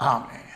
Amen.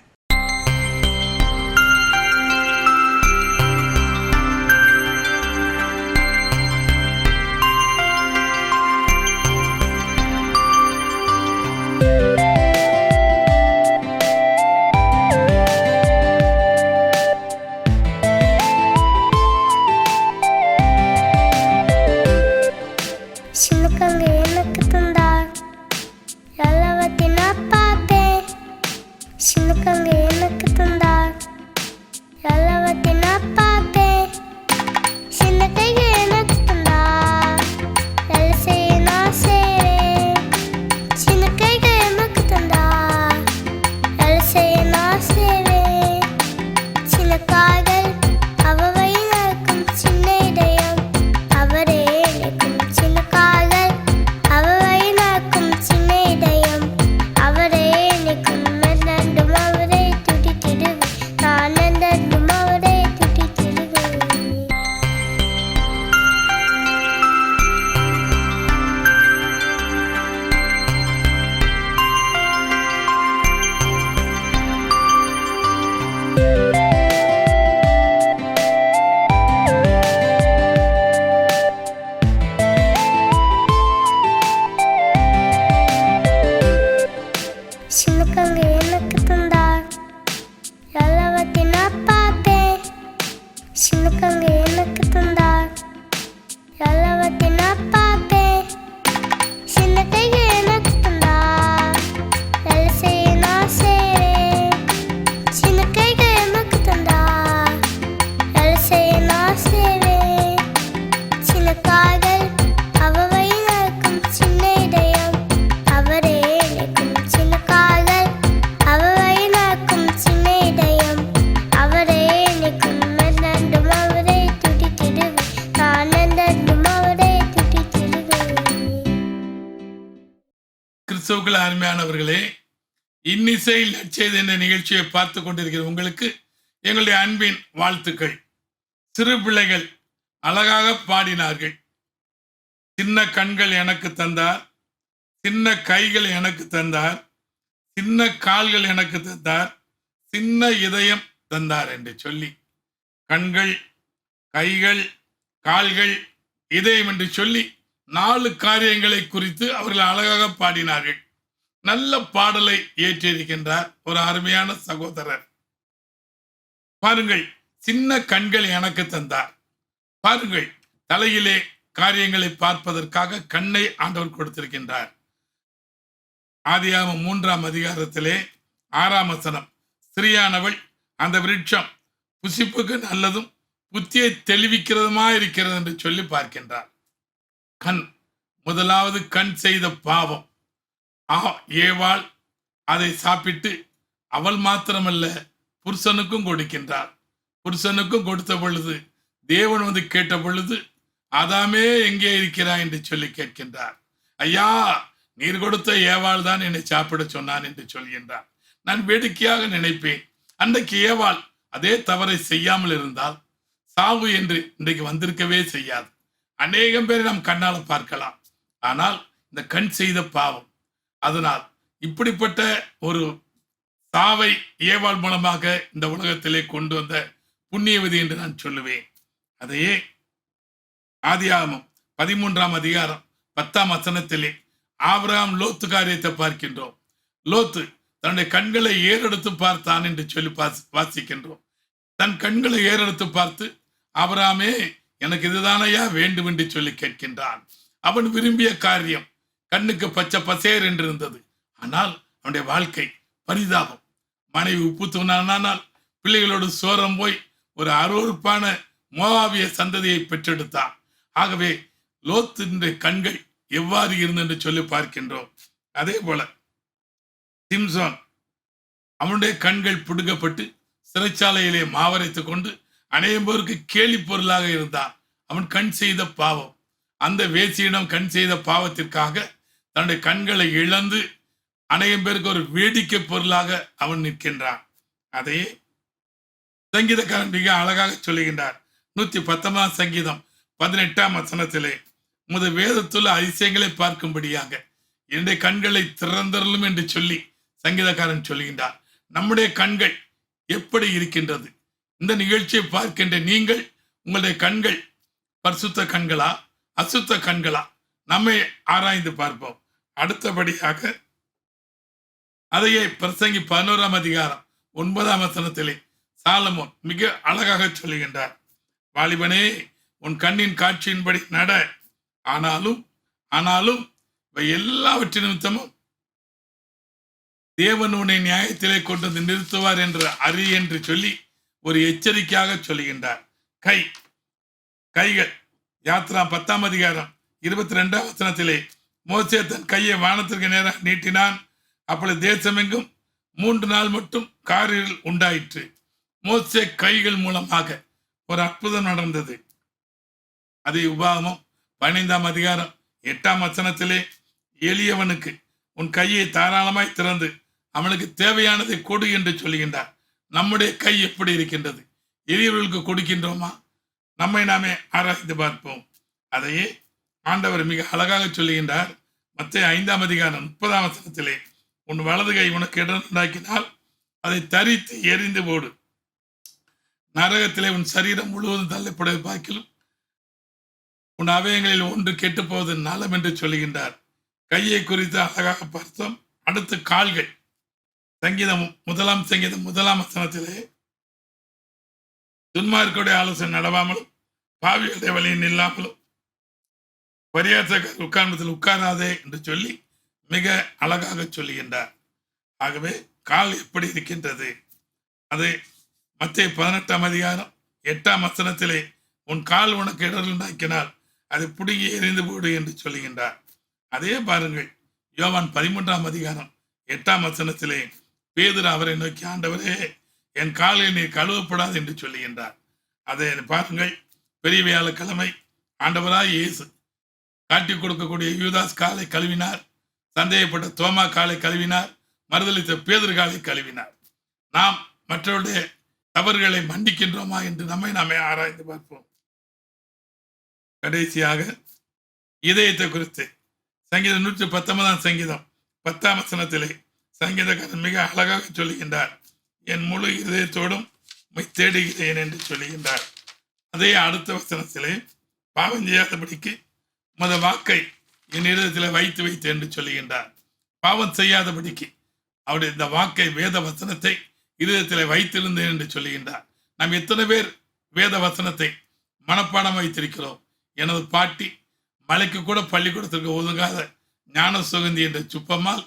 கிறிஸ்துவுக்குள் அருமையானவர்களே இன்னிசை லட்சியது என்ற நிகழ்ச்சியை பார்த்து கொண்டிருக்கிற உங்களுக்கு எங்களுடைய அன்பின் வாழ்த்துக்கள். சிறு பிள்ளைகள் அழகாக பாடினார்கள். சின்ன கண்கள் எனக்கு தந்தார் சின்ன கைகள் எனக்கு தந்தார் சின்ன கால்கள் எனக்கு தந்தார் சின்ன இதயம் தந்தார் என்று சொல்லி கண்கள் கைகள் கால்கள் இதயம் என்று சொல்லி நாலு காரியங்களை குறித்து அவர்கள் அழகாக பாடினார்கள். நல்ல பாடலை ஏற்றியிருக்கின்றார் ஒரு அருமையான சகோதரர். பாருங்கள் சின்ன கண்கள் எனக்கு தந்தார். பாருங்கள் தலையிலே காரியங்களை பார்ப்பதற்காக கண்ணை ஆண்டவர் கொடுத்திருக்கின்றார். ஆதியாம மூன்றாம் அதிகாரத்திலே ஆறாம் வசனம். ஸ்திரியானவள் அந்த விருட்சம் புசிப்புக்கு நல்லதும் புத்தியை தெளிவிக்கிறதுமா இருக்கிறது என்று சொல்லி பார்க்கின்றார். கண் முதலாவது கண் செய்த பாவம். ஆ ஏவாள் அதை சாப்பிட்டு அவள் மாத்திரமல்ல புருஷனுக்கும் கொடுக்கின்றார் புருஷனுக்கும் கொடுத்த பொழுது தேவன் வந்து கேட்ட பொழுது அதாமே எங்கே இருக்கிறாய்? என்று சொல்லி கேட்கின்றார். ஐயா நீர் கொடுத்த ஏவாள் தான் என்னை சாப்பிட சொன்னான் என்று சொல்கின்றார். நான் வேடிக்கையாக நினைப்பேன். அன்றைக்கு ஏவாள் அதே தவறை செய்யாமல் இருந்தால் சாவு என்று இன்றைக்கு வந்திருக்கவே செய்யாது. அநேகம் பேரை நாம் கண்ணாலும் பார்க்கலாம். ஆனால் இந்த கண் செய்த பாவம். அதனால் இப்படிப்பட்ட ஒரு சாவை ஏவாள் மூலமாக இந்த உலகத்திலே கொண்டு வந்த புண்ணியவதி என்று நான் சொல்லுவேன். அதையே ஆதியாமம் பதிமூன்றாம் அதிகாரம் பத்தாம் வசனத்திலே ஆபிரகாம் லோத்து காரியத்தை பார்க்கின்றோம். லோத்து தன்னுடைய கண்களை ஏறெடுத்து பார்த்தான் என்று சொல்லி பாஸ்- வாசிக்கின்றோம். தன் கண்களை ஏறெடுத்து பார்த்து ஆபிரகாமே எனக்கு இதுதானையா வேண்டும் என்று சொல்லி கேட்கின்றான். அவன் விரும்பிய காரியம் கண்ணுக்கு பச்சை பசேர் என்று இருந்தது. ஆனால் அவனுடைய வாழ்க்கை பரிதாபம். மனைவி உப்பு தூணானால் பிள்ளைகளோடு சோரம் போய் ஒரு அருவறுப்பான மோவாவிய சந்ததியை பெற்றெடுத்தான். ஆகவே லோத்தினுடைய கண்கள் எவ்வாறு இருந்தென்று சொல்லி பார்க்கின்றோம். அதே போல சிம்சோன் அவனுடைய கண்கள் பிடுங்கப்பட்டு சிறைச்சாலையிலே மாவரைத்து கொண்டு அநேகம் பேருக்கு கேலி பொருளாக இருந்தான். அவன் கண் செய்த பாவம். அந்த வேசியிடம் கண் செய்த பாவத்திற்காக தன்னுடைய கண்களை இழந்து அநேகம் பேருக்கு ஒரு வேடிக்கை பொருளாக அவன் நிற்கின்றான். அதையே சங்கீதக்காரன் மிக அழகாக சொல்லுகின்றார். நூத்தி பத்தொன்பதாம் சங்கீதம் பதினெட்டாம் வசனத்திலே முத வேதத்துள்ள அதிசயங்களை பார்க்கும்படியாக என்னுடைய கண்களை திறந்தரலும் என்று சொல்லி சங்கீதக்காரன் சொல்லுகின்றார். நம்முடைய கண்கள் எப்படி இருக்கின்றது? இந்த நிகழ்ச்சியை பார்க்கின்ற நீங்கள் உங்களுடைய கண்கள் பரிசுத்த கண்களா அசுத்த கண்களா? நம்மை ஆராய்ந்து பார்ப்போம். அடுத்தபடியாக அதையே பிரசங்கி பதினோராம் அதிகாரம் ஒன்பதாம் வசனத்திலே சாலமோன் மிக அழகாக சொல்லுகின்றார். வாலிபனே உன் கண்ணின் காட்சியின்படி நட. ஆனாலும் ஆனாலும் இவை எல்லாவற்றின் நிமித்தமும் தேவன் உன்னை நியாயத்திலே கொண்டு வந்து நிறுத்துவார் என்று அறி என்று சொல்லி ஒரு எச்சரிக்கையாக சொல்லுகின்றார். கை கைகள். யாத்ரா பத்தாம் அதிகாரம் இருபத்தி ரெண்டாம் வசனத்திலே மோசே தன் கையை வானத்திற்கு நேராக நீட்டினான். அப்பொழுது தேசமெங்கும் மூன்று நாள் மட்டும் காரில் உண்டாயிற்று. மோசே கைகள் மூலமாக ஒரு அற்புதம் நடந்தது. அது உபாகமும் பதினைந்தாம் அதிகாரம் எட்டாம் வசனத்திலே எளியவனுக்கு உன் கையை தாராளமாய் திறந்து அவனுக்கு தேவையானதை கொடு என்று சொல்லுகின்றார். நம்முடைய கை எப்படி இருக்கின்றது? எளியவர்களுக்கு கொடுக்கின்றோமா? நம்மை நாமே ஆராய்ந்து பார்ப்போம். அதையே ஆண்டவர் மிக அழகாக சொல்லுகின்றார். மத்திய ஐந்தாம் அதிகாரம் முப்பதாம் வசனத்திலே உன் வலது கை உனக்கு இடம் உண்டாக்கினால் அதை தரித்து எரிந்து போடு. நரகத்திலே உன் சரீரம் முழுவதும் தள்ளப்படுவது பார்க்கிலும் உன் அவயங்களில் ஒன்று கெட்டுப் போவது நலம் என்று சொல்லுகின்றார். கையை குறித்து அழகாக பார்த்தோம். அடுத்து கால்கள். சங்கீதம் முதலாம் சங்கீதம் முதலாம் வசனத்திலே துன்மார்க்குடைய ஆலோசனை நடவாமலும் பாவியுடைய வழியில் இல்லாமலும் பரியாசகர் உட்கார்ந்தத்தில் உட்காராதே என்று சொல்லி மிக அழகாக சொல்லுகின்றார். ஆகவே கால் எப்படி இருக்கின்றது? அது மத்திய பதினெட்டாம் அதிகாரம் எட்டாம் வசனத்திலே உன் கால் உனக்கு இடர் உண்டாக்கினால் அதை பிடுங்கி எறிந்து போடு என்று சொல்லுகின்றார். அதே பாருங்கள் யோவான் பதிமூன்றாம் அதிகாரம் எட்டாம் வசனத்திலே பேதர் அவரை நோக்கி ஆண்டவரே என் காலை நீர் கழுவப்படாது என்று சொல்லுகின்றார் அதை பாருங்கள் பெரிய வியாழக்கிழமை ஆண்டவராய் இயேசு காட்டி கொடுக்கக்கூடிய யூதாஸ் காலை கழுவினார் சந்தேகப்பட்ட தோமா காலை கழுவினார் மறுதளித்த பேதர் காலை கழுவினார். நாம் மற்றவருடைய தவறுகளை மன்னிக்கின்றோமா என்று நம்மை நாமே ஆராய்ந்து பார்ப்போம். கடைசியாக இதயத்தை குறித்து சங்கீதம் நூற்றி பத்தொன்பதாம் சங்கீதம் பத்தாம் வசனத்திலே சங்கீதக்காரன் மிக அழகாக சொல்லுகின்றார் என் முழு இதயத்தோடும் உம்மை தேடுகிறேன் என்று சொல்லுகின்றார். அதே அடுத்த வசனத்திலே பாவம் செய்யாதபடிக்கு உமது வாக்கை என் இதயத்தில் வைத்து வைத்து என்று சொல்லுகின்றார். பாவம் செய்யாதபடிக்கு அவருடைய இந்த வாக்கை வேத வசனத்தை இதயத்தில் வைத்திருந்தேன் என்று சொல்லுகின்றார். நாம் எத்தனை பேர் வேத வசனத்தை மனப்பாடம் வைத்திருக்கிறோம். எனது பாட்டி மலைக்கு கூட பள்ளிக்கூடத்திற்கு ஒதுங்காத ஞான சுகந்தி என்ற சுப்பம்மாள்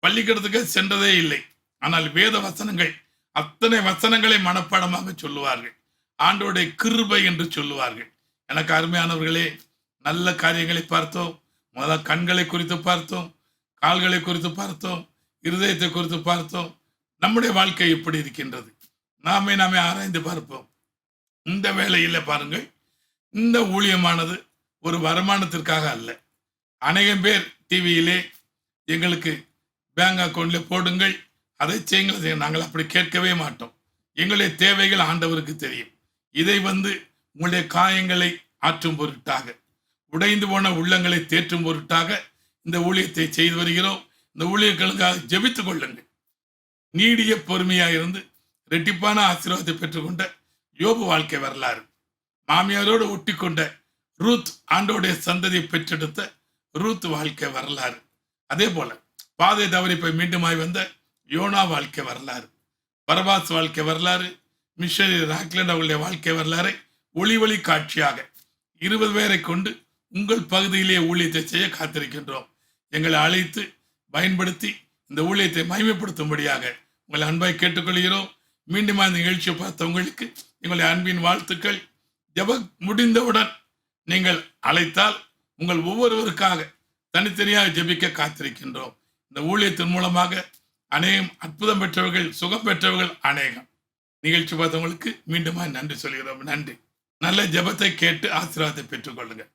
பள்ளிக்கூடத்துக்கு சென்றதே இல்லை. ஆனால் வேத வசனங்கள் அத்தனை வசனங்களை மனப்பாடமாக சொல்லுவார்கள். ஆண்டோடைய கிருபை என்று சொல்லுவார்கள். எனக்கு அருமையானவர்களே நல்ல காரியங்களை பார்த்தோம். முதல்ல கண்களை குறித்து பார்த்தோம். கால்களை குறித்து பார்த்தோம். இருதயத்தை குறித்து பார்த்தோம். நம்முடைய வாழ்க்கை எப்படி இருக்கின்றது? நாமே நாமே ஆராய்ந்து பார்ப்போம். இந்த வேலையில் பாருங்கள் இந்த ஊழியமானது ஒரு வருமானத்திற்காக அல்ல. அநேகம் பேர் டிவியிலே எங்களுக்கு பேங்க் அக்கௌண்ட்ல போடுங்கள். அதை செய்யுங்கள். செய்ய நாங்கள் அப்படி கேட்கவே மாட்டோம். எங்களுடைய தேவைகள் ஆண்டவருக்கு தெரியும். இதை வந்து உங்களுடைய காயங்களை ஆற்றும் பொருட்டாக உடைந்து போன உள்ளங்களை தேற்றும் பொருட்டாக இந்த ஊழியத்தை செய்து வருகிறோம். இந்த ஊழியர்களுக்காக ஜெபித்துக் கொள்ளுங்கள். நீடிய பொறுமையாக இருந்து ரெட்டிப்பான ஆசீர்வாதத்தை பெற்றுக்கொண்ட யோபு வாழ்க்கை வரலாறு. மாமியாரோடு ஒட்டிக்கொண்ட ரூத் ஆண்டோடைய சந்ததியை பெற்றெடுத்த ரூத் வாழ்க்கை வரலாறு. அதே போல பாதை தவறி போய் மீண்டுமாய் வந்த யோனா வாழ்க்கை வரலாறு பரபாஸ் வாழ்க்கை வரலாறு மிஷரி ராக்லண்ட் அவருடைய வாழ்க்கை வரலாறை ஒளி ஒளி காட்சியாக இருபது பேரை கொண்டு உங்கள் பகுதியிலே ஊழியத்தை செய்ய காத்திருக்கின்றோம். எங்களை அழைத்து பயன்படுத்தி இந்த ஊழியத்தை மகிமைப்படுத்தும்படியாக உங்களை அன்பாய் கேட்டுக்கொள்கிறோம். மீண்டும் அந்த நிகழ்ச்சியை பார்த்த உங்களுக்கு எங்களுடைய அன்பின் வாழ்த்துக்கள். ஜெப முடிந்தவுடன் நீங்கள் அழைத்தால் உங்கள் ஒவ்வொருவருக்காக தனித்தனியாக ஜெபிக்க காத்திருக்கின்றோம். இந்த ஊழியத்தின் மூலமாக அநேகம் அற்புதம் பெற்றவர்கள் சுகம் பெற்றவர்கள் அநேகம். நிகழ்ச்சி பார்த்தவங்களுக்கு மீண்டுமா நன்றி சொல்கிறோம். நன்றி. நல்ல ஜெபத்தை கேட்டு ஆசீர்வாதத்தை பெற்றுக்கொள்ளுங்கள்.